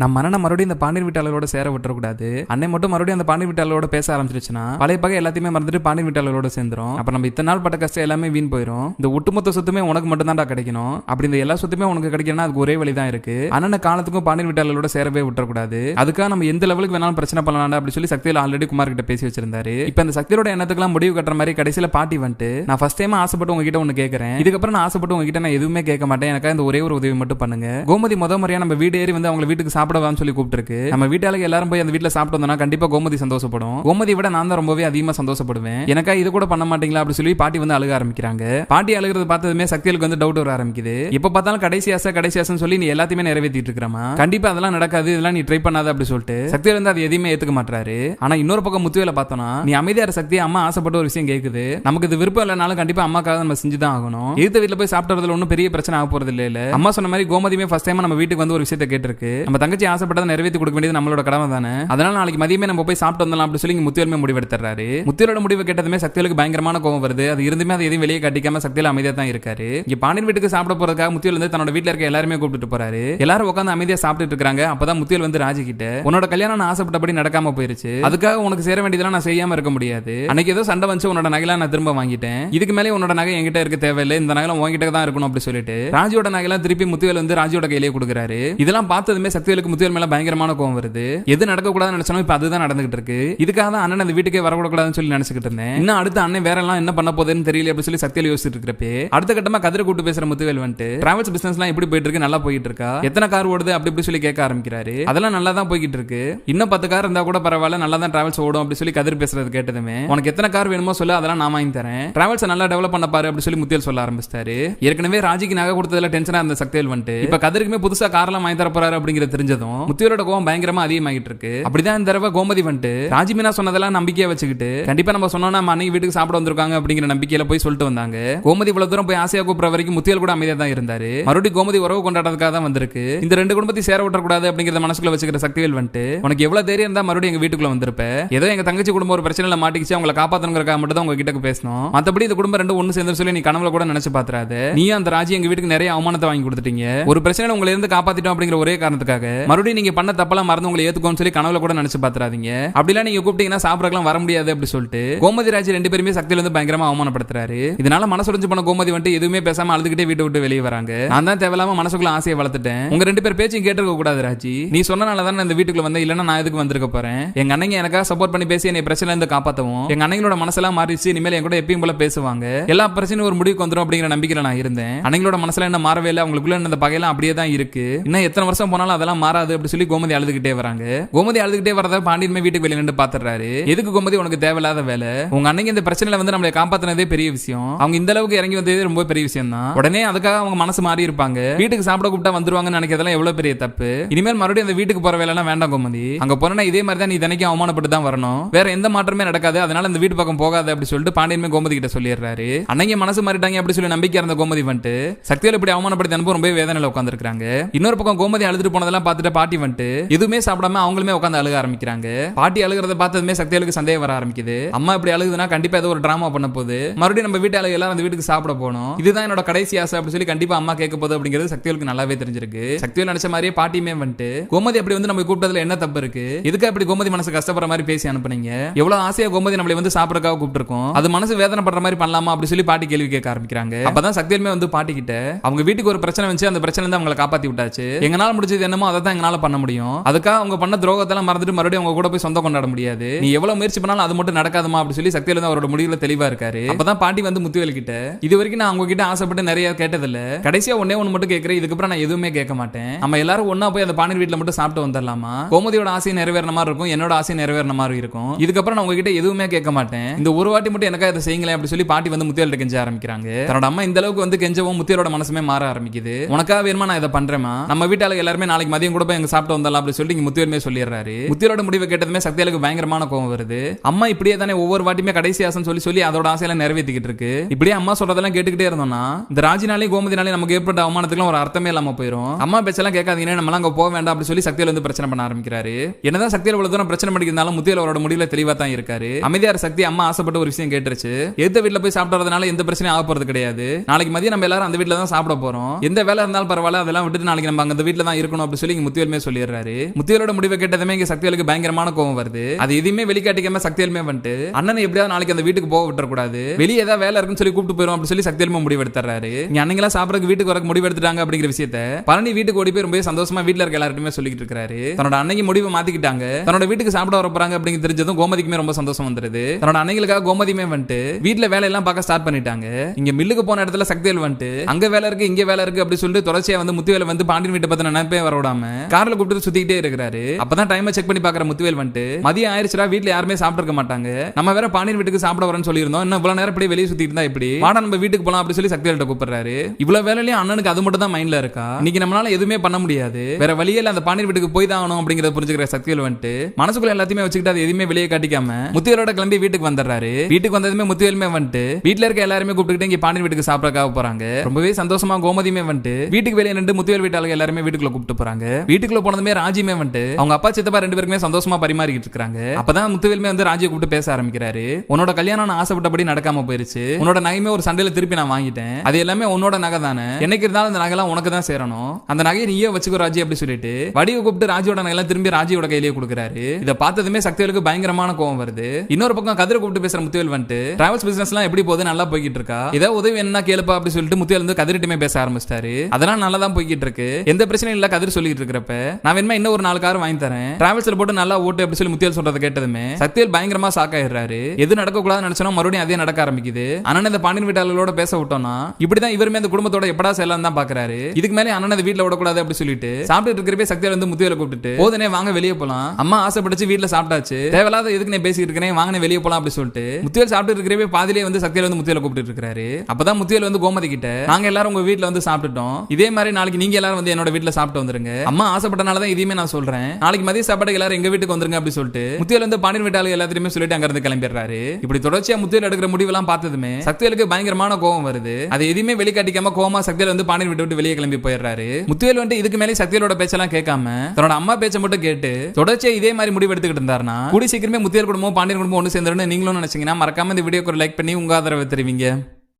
நம்ம அண்ணனை மறுபடியும் இந்த பாண்டியன் வீட்டாளரோட சேர விட்டுறக்கூடாது. அன்னை மட்டும் மறுபடியும் அந்த பாண்டியன் வீட்டாளரோட பேச ஆரம்பிச்சிருச்சுன்னா பழைய பகை எல்லாத்தையுமே மறந்துட்டு பாண்டியன் வீட்டாளரோட சேர்ந்துரும். அப்ப நம்ம இத்தனை நாள் பட்ட கஷ்டம் எல்லாமே வீண் போயிடும் இந்த ஒட்டுமொத்த சொத்துமே உனக்கு மட்டும் தான்டா கிடைக்கணும். அப்படி இந்த எல்லா சொத்துமே உனக்கு கிடைக்கணும்னா அதுக்கு ஒரே வழி தான் இருக்கு. அண்ணனை காலத்துக்கும் பாண்டியன் வீட்டாளரோட சேரவே விட்டுறக்கூடாது. அதுக்காக நம்ம எந்த லெவலுக்கு வேணாலும் பிரச்சனை பண்ணலாம் அப்படி சொல்லி சக்தியில் ஆல்ரெடி குமார் கிட்ட பேசி வச்சிருந்தாரு. இப்ப அந்த சக்தியோட எண்ணத்துக்குலாம் முடிவு கட்டுற மாதிரி கடைசியில பாட்டி வந்துட்டு நான் ஃபர்ஸ்ட் டைம் ஆசைப்பட்டு உங்ககிட்ட ஒன்று கேட்கறேன் இதுக்கப்புறம் நான் ஆசைப்பட்டு உங்ககிட்ட நான் எதுவுமே கேட்க மாட்டேன். எனக்கு இந்த ஒரே ஒரு உதவி மட்டும் பண்ணுங்க. கோமதி முத முறையா நம்ம வீடு ஏறி வந்து அவங்க வீட்டுக்கு சாப்பிடவான்னு சொல்லி கூப்பிட்டுருக்கு. நம்ம வீட்டாளுக்கு எல்லாரும் போய் அந்த வீட்டில் சாப்பிட்டு வந்தோம்னா கண்டிப்பா கோமதி சந்தோஷப்படும். கோமதி விட நான் தான் ரொம்பவே அதிகமா சந்தோஷப்படுவேன். எனக்கா இது கூட பண்ண மாட்டீங்களா அப்படி சொல்லி பாட்டி வந்து அழுக ஆரம்பிக்கிறாங்க. பாட்டி அழுகிறது பார்த்ததுமே சக்திகளுக்கு வந்து டவுட் வர ஆரம்பிக்குது. எப்ப பார்த்தாலும் கடைசி ஆசை கடைசி ஆசைன்னு சொல்லி நீ எல்லாத்தையுமே நிறைவேற்றிட்டு இருக்கிறமா கண்டிப்பா அதெல்லாம் நடக்காது இதெல்லாம் நீ ட்ரை பண்ணாத அப்படி சொல்லிட்டு. சக்தியில் வந்து அது எதையுமே ஏத்துக்க மாட்டாரு ஆனா இன்னொரு பக்கம் முத்துவேல பார்த்தோம்னா நீ அமைதியார சக்தி அம்மா ஆசைப்பட்ட ஒரு விஷயம் கேட்குது நமக்கு இது விருப்பம் இல்லைனாலும் கண்டிப்பா அம்மாக்காக நம்ம செஞ்சுதான் ஆகணும். எதிர்த்த வீட்டில் போய் சாப்பிட்றதுல ஒன்றும் பெரிய பிரச்சனை ஆக போறது இல்லை அம்மா சொன்ன மாதிரி கோமதியுமே ஃபர்ஸ்ட் டைம் நம்ம வீட்டுக்கு வந்து ஒரு விஷயத்தை கேட்டிருக்கு. நம்ம தங்கச்சி ஆசைப்பட்டதை நிறைவேற்றி கொடுக்க வேண்டியது நம்மளோட கடமை தானே? அதனால நாளைக்கு மதியமே நம்ம போய் சாப்பிட்டு வந்தலாம் அப்படி சொல்லி முத்தியலுமே முடிவெடுத்துறாரு. முத்தியலோட முடிவு கேட்டதுமே சக்திகளுக்கு பயங்கரமான கோவம் வருது. அது இருந்துமே அதை எதையும் வெளியே காட்டிக்காம சக்தியில அமைதியா தான் இருக்காரு. இங்க பாண்டியன் வீட்டுக்கு சாப்பிட போறதுக்காக முத்தியல் வந்து தன்னோட வீட்டுல இருக்க எல்லாருமே கூப்பிட்டு போறாரு. எல்லாரும் உட்காந்து அமைதியா சாப்பிட்டு இருக்காங்க. அப்பதான் முத்தியல் வந்து ராஜி கிட்ட உன்னோட கல்யாணம் ஆசைப்பட்டபடி நடக்காம போயிருச்சு. அதுக்காக உனக்கு சேர வேண்டியதெல்லாம் நான் செய்யாம இருக்க முடியாது. அன்னைக்கு ஏதோ சண்டை வந்து உன்னோட நகைலாம் நான் திரும்ப வாங்கிட்டேன். இதுக்கு மேலே உன்னோட நகை என்கிட்ட இருக்க தேவையில்லை. இந்த நகை உங்ககிட்ட தான் இருக்கணும் அப்படி சொல்லிட்டு ராஜியோட நகைலாம் திருப்பி முத்துவேல் வந்து ராஜியோட கையிலேயே கொடுக்குறாரு. இதெல்லாம் பார்த்ததுமே சக்திவேலுக்கு முத்துவேல் மேல பயங்கரமான கோவம் வருது. எது நடக்க கூடாதுன்னு நினைச்சாலும் இப்ப அதுதான் நடந்துகிட்டு இருக்கு. இதுக்காக தான் அண்ணன் அந்த வீட்டுக்கே வரக்கூடாதுன்னு சொல்லி நினைச்சுக்கிட்டு இருந்தேன். இன்னும் அடுத்து அண்ணன் வேற எல்லாம் என்ன பண்ண போதுன்னு தெரியல அப்படி சொல்லி சக்தியில் யோசிச்சுட்டு இருக்கிறப்பே அடுத்த கட்டமா கதிரை கூட்டு பேசுற முத்துவேல் வந்துட்டு டிராவல்ஸ் பிசினஸ் எல்லாம் எப்படி போயிட்டு இருக்கு? நல்லா போயிட்டு இருக்கா? எத்தனை கார் ஓடுது? அப்படி இப்படி சொல்லி கேட்க ஆரம்பிக்கிறாரு. அதெல்லாம் நல்லா தான் போய்கிட்டு இருக்கு. இன்னும் பத்து கார் இருந்தா கூட பரவாயில்ல நல்லா தான் டிராவல்ஸ் ஓடும் அப்படி சொல்லி கதிர் பேசுறது கேட்டதுமே உனக்கு எத்தனை கார் வேணுமோ சொல்லு அதெல்லாம் நான் வாங்கி தரேன். டிராவல்ஸ் நல்லா டெவலப் பண்ண பாரு அப்படி சொல்லி முத்தியல் சொல்ல ஆரம்பிச்சிட்டாரு. ஏற்கனவே ராஜிக்கு நகை கொடுத்ததுல டென்ஷனா இருந்த சக்திவேல் வந்துட்டு இப்ப கதிருக்குமே புதுசா கார்லாம் வாங்கி தர போறாரு அப்படிங்கிறது தெரிஞ்சதும் முத்தியோட கோவம் பயங்கரமா அதிகமாகிட்டு இருக்கு அப்படிதான் இந்த தடவை கோமதி வந்துட்டு ராஜி மீனா சொன்னதெல்லாம் நம்பிக்கையா வச்சுக்கிட்டு கண்டிப்பா நம்ம சொன்னோம் நம்ம அன்னைக்கு வீட்டுக்கு சாப்பிட வந்திருக்காங்க அப்படிங்கிற நம்பிக்கையில போய் சொல்லிட்டு வந்தாங்க. கோமதி இவ்வளவு தூரம் போய் ஆசையா கூப்பிட்ற வரைக்கும் முத்தியல் கூட அமைதியா தான் இருந்தாரு. மறுபடியும் கோமதி உறவு கொண்டாடுறதுக்காக தான் வந்திருக்கு. இந்த ரெண்டு குடும்பத்தையும் சேர விட்டக்கூடாது அப்படிங்கிறத மனசுக்குள்ள வச்சுக்கிற சக்திகள் வந்துட்டு உனக்கு எவ்வளவு தைரியம் இருந்தா மறுபடியும் எங்க வீட்டுக்குள்ள வந்திருப்ப? ஏதோ எங்க தங்கச்சி குடும்பம் ஒரு பிரச்சனையில மாட்டிக்கிச்சு அவங்களை காப்பாத்தணுங்கிறக்காக மட்டும் தான் உங்ககிட்ட பேசணும் மத்தபடி இந்த குடும்பம் ரெண்டும் ஒண்ணு சேர்ந்து சொல்லி நீ கனவுல கூட நினைச்சு பாத்துறாது. நீயும் அந்த ராஜி எங்க வீட்டுக்கு நிறைய அவமானத்தை வாங்கி கொடுத்துட்டீங்க. ஒரு பிரச்சனை உங்களை இருந்து காப்பாத்திட்டோம் அப்படிங்கிற ஒரே காரணத்துக்காக மறுபடியும் நீங்க பண்ண தப்பெல்லாம் மறந்து உங்களை ஏத்துக்கோன்னு சொல்லி கனவுல கூட நினைச்சு பாத்துறாதீங்க. அப்படிலாம் நீங்க கூப்பிட்டீங்கன்னா சாப்பிடலாம் வர முடியாது அப்படி சொல்லிட்டு. கோமதி ராஜ் ரெண்டு பேருமே சக்தியில வந்து பயங்கரமா அவமானப்படுத்துறாரு. இதனால மனசுடைஞ்சு போன கோமதி வந்துட்டு எதுவுமே பேசாம அழுதுகிட்டே வீட்டை விட்டு வெளியே வராங்க. நான் தான் தேவையில்லாம மனசுக்குள்ள ஆசையை வளர்த்துட்டேன். உங்க ரெண்டு பேர் பேச்சும் கேட்டிருக்க கூடாது ராஜி. நீ சொன்னனால தான் இந்த வீட்டுக்குள்ள வந்தேன். இல்லைன்னா நான் எதுக்கு வந்திருக்க போறேன்? எங்க அண்ணங்க எனக்காக சப்போர்ட் பண்ணி பேசி என்னை பிரச்சனை இருந்து காப்பாத்தவும். எங்க அண்ணங்களோட மனசெல்லாம் மாறிச்சு இனிமேல் என் கூட எப்பயும் போல பேசுவாங்க. எல்லா பிரச்சனையும் ஒரு முடிவுக்கு வந்துரும் அப்படிங்கிற நம்பிக்கையில நான் இருந்தேன். அண்ணங்களோட மனசுல என்ன மாறவே இல்லை. அவங்களுக்குள்ள இந்த பகையெல்லாம் அப்படியே தான் இருக்கு. இன்னும் எத்தனை வருஷம் போனாலும் அதெல்லாம் மாறாது அப்படி சொல்லி கோமதி அழுதுகிட்டே வராங்க. கோமதி அழுதுகிட்டே வரத பாண்டியன்மே வீட்டுக்கு வெளியே நின்று பாத்துறாரு எதுக்கு கோமதி உனக்கு தேவையில்லாத வேலை? உங்க அன்னைக்கு இந்த பிரச்சனையில வந்து நம்மளை காப்பாத்தினதே பெரிய விஷயம். அவங்க இந்த அளவுக்கு இறங்கி வந்ததே ரொம்ப பெரிய விஷயம் தான் உடனே அதுக்காக அவங்க மனசு மாறி இருப்பாங்க. வீட்டுக்கு சாப்பிட கூப்பிட்டா வந்துருவாங்கன்னு நினைக்கிறதெல்லாம் எவ்வளவு பெரிய தப்பு. இனிமேல் மறுபடியும் அந்த வீட்டுக்கு போற வேலைலாம் வேண்டாம் கோமதி. அங்க போனா இதே மாதிரி தான் நீ தினைக்கும் அவமானப்பட்டு தான் வரணும். வேற எந்த மாற்றமே நடக்காது. அதனால இந்த வீட்டு பக்கம் போகாத அப்படி சொல்லிட்டு பாண்டியன்மே கோமதி கிட்ட சொல்லிடுறாரு. அன்னைக்கு மனசு மாறிட்டாங்க அப்படி சொல்லி நம்பிக்கை இருந்த கோமதி வந்துட்டு சக்தியில் இப்படி அவமானப்படுத்தி அனுப்ப ரொம்ப வேதனையில உட்காந்துருக்காங்க இன்னொரு பக்கம் கோமதி அழுதுட்டு போனதெல்லாம் பார்த்து பார்த்துட்டு பாட்டி வந்துட்டு எதுவுமே சாப்பிடாம அவங்களுமே உட்காந்து அழுக ஆரம்பிக்கிறாங்க. பாட்டி அழுகிறத பார்த்ததுமே சக்திகளுக்கு சந்தேகம் வர ஆரம்பிக்குது. அம்மா இப்படி அழுகுதுன்னா கண்டிப்பா ஏதோ ஒரு டிராமா பண்ண போகுது. மறுபடியும் நம்ம வீட்டு அழகு எல்லாம் அந்த வீட்டுக்கு சாப்பிட போனோம் இதுதான் என்னோட கடைசி ஆசை அப்படின்னு சொல்லி கண்டிப்பா அம்மா கேட்க போகுது அப்படிங்கிறது சக்திகளுக்கு நல்லாவே தெரிஞ்சிருக்கு. சக்திகள் நினைச்ச மாதிரியே பாட்டியுமே வந்துட்டு கோமதி அப்படி வந்து நம்ம கூப்பிட்டதுல என்ன தப்பு இருக்கு? இதுக்கு அப்படி கோமதி மனசு கஷ்டப்படுற மாதிரி பேசி அனுப்புனீங்க? எவ்வளவு ஆசையா கோமதி நம்மளை வந்து சாப்பிடறக்காக கூப்பிட்டுருக்கோம். அது மனசு வேதனை படுற மாதிரி பண்ணலாமா அப்படி சொல்லி பாட்டி கேள்வி கேட்க ஆரம்பிக்கிறாங்க. அப்பதான் சக்தியுமே வந்து பாட்டி கிட்ட அவங்க வீட்டுக்கு ஒரு பிரச்சனை வந்து அந்த பிரச்சனை வந்து அவங்களை காப்பாத்தி விட்டாச்சு. எங்களால முடிஞ்சது என்னமோ அதை தான் எங்களால பண்ண முடியும். அதுக்காக அவங்க பண்ண துரோகத்தெல்லாம் மறந்துட்டு மறுபடியும் அவங்க கூட போய் சொந்த கொண்டாட முடியாது. நீ எவ்வளவு முயற்சி பண்ணாலும் அது மட்டும் நடக்காதமா அப்படி சொல்லி சக்தியில அவரோட முடிவுல தெளிவா இருக்காரு. அப்பதான் பாட்டி வந்து முத்துவேல் கிட்ட இது வரைக்கும் நான் உங்ககிட்ட ஆசைப்பட்டு நிறைய கேட்டதில்ல. கடைசியா ஒன்னே ஒன்னு மட்டும் கேட்கறேன் இதுக்கப்புறம் நான் எதுவுமே கேட்க மாட்டேன். நம்ம எல்லாரும் ஒன்னா போய் அந்த பாண்டியர் வீட்டுல மட்டும் சாப்பிட்டு வந்துடலாமா கோமதியோட ஆசை நிறைவேறின மாதிரி இருக்கும். என்னோட ஆசை நிறைவேறின மாதிரி இருக்கும். இதுக்கப்புறம் நான் உங்ககிட்ட எதுவுமே கேட்க மாட்டேன். இந்த ஒரு வாட்டி மட்டும் எனக்கா இதை செய்யுங்களேன் அப்படி சொல்லி பாட்டி வந்து முத்தியால் கெஞ்ச ஆரம்பிக்கிறாங்க. தன்னோட அம்மா இந்த அளவுக்கு வந்து கெஞ்சவும் முத்தியோட மனசுமே மாற ஆரம்பிக்குது. உனக்காக வேணுமா நான் இதை பண்றேமா நம்ம வீட்டாளுக்கு எல்லாருமே நாளைக்கு மதியம் கூட போய் எங்க சாப்பிட்டு வந்தாலும் அப்படி சொல்லி முத்தியோருமே சொல்லிடுறாரு. முத்தியோட முடிவை கேட்டதுமே சக்தியாலுக்கு பயங்கரமான கோவம் வருது. அம்மா இப்படியே தானே ஒவ்வொரு வாட்டியுமே கடைசி ஆசைன்னு சொல்லி சொல்லி அதோட ஆசையெல்லாம் நிறைவேற்றிக்கிட்டு இருக்கு. இப்படியே அம்மா சொல்றதெல்லாம் கேட்டுக்கிட்டே இருந்தோம்னா இந்த ராஜினாலே கோமதினாலே நமக்கு ஏற்பட்ட அவமானத்துக்குலாம் ஒரு அர்த்தமே இல்லாம போயிடும் அம்மா பேச்செல்லாம் கேட்காதீங்கன்னா நம்மளாம் அங்க போக வேண்டாம் அப்படி சொல்லி சக்தியில வந்து பிரச்சனை பண்ண ஆரம்பிக்கிறாரு. என்னதான் சக்தியில இவ்வளவு தூரம் பிரச்சனை பண்ணிக்கிறதாலும் முத்தியல் அவரோட முடிவுல தெளிவா தான் இருக்காரு. அமைதியார் சக்தி அம்மா ஆசைப்பட்ட ஒரு விஷயம் கேட்டுருச்சு. எந்த வீட்ல போய் சாப்பிட்டு எந்த பிரச்சனையும் ஆக போறது கிடையாது. நாளைக்கு மதியம் நம்ம எல்லாரும் அந்த வீட்டுல தான் சாப்பிட போறோம். எந்த வேலை இருந்தாலும் பரவாயில்ல அதெல்லாம் விட்டுட்டு நாளைக்கு நம்ம அந்த வீட்டுல தான் இருக்கணும் அப்படி சொல்லி முத்துவேலுமே சொல்லிடுறாரு. முத்துவேலோட முடிவை கேட்டதுமே இங்க சக்திவேலுக்கு பயங்கரமான கோவம் வருது. அது எதுவுமே வெளிக்காட்டிக்காம சக்திவேலுமே வந்துட்டு அண்ணனை எப்படியாவது நாளைக்கு அந்த வீட்டுக்கு போக விட்டுறக்கூடாது. வெளியே ஏதாவது வேலை இருக்குன்னு சொல்லி கூப்பிட்டு போயிரும் அப்படி சொல்லி சக்திவேலுமே முடிவெடுத்துறாரு. இங்க அன்னைக்கெல்லாம் சாப்பிடறதுக்கு வீட்டுக்கு வரக்கு முடிவு எடுத்துட்டாங்க அப்படிங்கிற விஷயத்த பழனி வீட்டுக்கு ஓடி போய் ரொம்ப சந்தோஷமா வீட்டுல இருக்க எல்லாருமே சொல்லிட்டு இருக்காரு. தன்னோட அன்னைக்கு முடிவை மாத்திக்கிட்டாங்க. தன்னோட வீட்டுக்கு சாப்பிட வர போறாங்க அப்படிங்க தெரிஞ்சதும் கோமதிக்குமே ரொம்ப சந்தோஷம் வந்துருது. தன்னோட அன்னைகளுக்காக கோமதியுமே வந்துட்டு வீட்டுல வேலையெல்லாம் பார்க்க ஸ்டார்ட் பண்ணிட்டாங்க. இங்க மில்லுக்கு போன இடத்துல சக்திவேல் வந்துட்டு அங்க வேலை இருக்கு இங்க வேலை இருக்கு அப்படி சொல்லிட்டு தொடர்ச்சியா வந்து முத்துவேல வந்து பாண்டியன் வீட்டை பத்தின நினைப்பே வர விடாம கார்ல கூப்பிட்டு சுத்திக்கிட்டே இருக்கிறாரு. அப்பதான் டைம் செக் பண்ணி பாக்குற முத்துவேல் வந்துட்டு மதியம் ஆயிருச்சுடா வீட்டுல யாருமே சாப்பிட்டு இருக்க மாட்டாங்க. நம்ம வேற பாண்டியன் வீட்டுக்கு சாப்பிட வரேன்னு சொல்லியிருந்தோம். இன்னும் இவ்வளவு நேரம் இப்படி வெளியே சுத்திட்டு இருந்தா இப்படி வாடா நம்ம வீட்டுக்கு போலாம் அப்படி சொல்லி சக்திவேல்ட்ட கூப்பிடுறாரு. இவ்வளவு வேலையிலயும் அண்ணனுக்கு அது மட்டும் தான் மைண்ட்ல இருக்கா? இன்னைக்கு நம்மளால எதுவுமே பண்ண முடியாது. வேற வழியில அந்த பாண்டியன் வீட்டுக்கு போய் தான் ஆகணும் அப்படிங்கறத புரிஞ்சுக்கிற சக்திவேல் வந்துட்டு மனசுக்குள்ள எல்லாத்தையுமே வச்சுக்கிட்டு அது எதுவுமே வெளியே காட்டிக்காம முத்துவேலோட கிளம்பி வீட்டுக்கு வந்துடுறாரு. வீட்டுக்கு வந்ததுமே முத்துவேலுமே வந்துட்டு வீட்டுல இருக்க எல்லாருமே கூப்பிட்டுக்கிட்டு இங்க பாண்டியன் வீட்டுக்கு சாப்பிடக்காக போறாங்க. ரொம்பவே சந்தோஷமா கோமதியுமே வந்துட்டு வீட்டுக்கு வெளியே நின்று முத்துவேல் வீட்டாளர்கள் எல்லாருமே வீட்டுக்குள்ள கூப்பிட்டு போறாங்க. வீட்டுக்குள்ள போனதுமே ராஜியுமே வந்துட்டு அவங்க அப்பா சித்தப்பா ரெண்டு பேருக்குமே சந்தோஷமா பரிமாறிக்கிட்டு இருக்காங்க அப்பதான் முத்துவேலுமே வந்து ராஜியை கூப்பிட்டு பேச ஆரம்பிக்கிறாரு. உன்னோட கல்யாணம் நான் ஆசைப்பட்டபடி நடக்காம போயிருச்சு. உன்னோட நகையுமே ஒரு சண்டையில திருப்பி நான் வாங்கிட்டேன். அது எல்லாமே உன்னோட நகை தானே? என்னைக்கு இருந்தாலும் அந்த நகைலாம் உனக்கு தான் சேரணும். அந்த நகையை நீயே வச்சுக்கோ ராஜி அப்படி சொல்லிட்டு வடிவை கூப்பிட்டு ராஜியோட நகையெல்லாம் திரும்பி ராஜியோட கையிலேயே கொடுக்குறாரு. இதை பார்த்ததுமே சக்திவேலுக்கு பயங்கரமான கோவம் வருது. இன்னொரு பக்கம் கதிரை கூப்பிட்டு பேசுற முத்துவேல் வந்துட்டு டிராவல்ஸ் பிசினஸ் எல்லாம் எப்படி போகுது? நல்லா போய்கிட்டு இருக்கா ஏதாவது உதவி என்ன கேளுப்பா அப்படி சொல்லிட்டு முத்துவேல் வந்து கதிரிட்டுமே பேச ஆரம்பிச்சிட்டாரு. அதெல்லாம் நல்லா தான் போய்கிட்டு இருக்கு எந்த பிரச்சனையும் இல்ல கதிர் சொல்லிட்டு இருக்கிறப்ப நான் வேணுமா இன்னும் ஒரு நாலு கார் வாங்கி தரேன்? டிராவல்ஸ்ல போட்டு நல்லா ஓட்டு அப்படி சொல்லி முத்தியல் சொல்றதை கேட்டதுமே சக்திவேல் பயங்கரமா ஷாக் ஆயிடுறாரு. எது நடக்க கூடாதுன்னு நினைச்சோம் மறுபடியும் அதே நடக்க ஆரம்பிக்குது. அண்ணன் இந்த பாண்டியன் வீட்டாளர்களோட பேச விட்டோம்னா இப்படிதான் இவருமே அந்த குடும்பத்தோட எப்படா செல்லாம் தான் பாக்குறாரு. இதுக்கு மேலே அண்ணன் இந்த வீட்டுல விடக்கூடாது அப்படி சொல்லிட்டு சாப்பிட்டு இருக்கிறப்பே சக்திவேல் வந்து முத்தியல கூப்பிட்டு போதனே வாங்க வெளியே போலாம். அம்மா ஆசைப்பட்டுச்சு வீட்டுல சாப்பிட்டாச்சு. தேவையில்லாத எதுக்கு நான் பேசிட்டு இருக்கிறேன் வாங்க வெளியே போலாம் அப்படி சொல்லிட்டு முத்தியல் சாப்பிட்டு இருக்கிறப்பே பாதிலே வந்து சக்திவேல் வந்து முத்தியல கூப்பிட்டு இருக்காரு அப்பதான் முத்தியல் வந்து கோமதி கிட்ட நாங்க எல்லாரும் உங்க வீட்டுல வந்து சாப்பிட்டுட்டோம். இதே மாதிரி நாளைக்கு நீங்க எல்லாரும் வந்து என்னோட வீட்டுல சாப்பிட்டு வந்துருங்க. அம்மா ஆசைப்பட்டனால தான் இதையுமே நான் சொல்றேன். நாளைக்கு மதிய சாப்பாடு எல்லாரும் எங்க வீட்டுக்கு வந்துருங்க அப்படி சொல்லிட்டு முத்தியல் வந்து பாண்டியன் வீட்டாளு எல்லாத்தையுமே சொல்லிட்டு அங்க இருந்து கிளம்பிடுறாரு. இப்படி தொடர்ச்சியா முத்தியல் எடுக்கிற முடிவெல்லாம் பார்த்ததுமே சக்திவேலுக்கு பயங்கரமான கோவம் வருது. அது எதுவுமே வெளிக்காட்டிக்காம கோமா சக்திவேல் வந்து பாண்டியன் வீட்டு விட்டு வெளியே கிளம்பி போயிடுறாரு. முத்தியல் வந்து இதுக்கு மேலே சக்திவேலோட பேச்செல்லாம் கேட்காம தன்னோட அம்மா பேச்சை மட்டும் கேட்டு தொடர்ச்சியா இதே மாதிரி முடிவு எடுத்துக்கிட்டு இருந்தாருன்னா கூடி சீக்கிரமே முத்தியல் குடும்பம் பாண்டியன் குடும்பம் ஒன்று சேர்ந்துருன்னு நீங்களும் நினைச்சீங்கன்னா மறக்காம இந்த வீடியோக்கு ஒரு லைக் பண்ணி உங்க ஆதரவை தெரிவிங்க.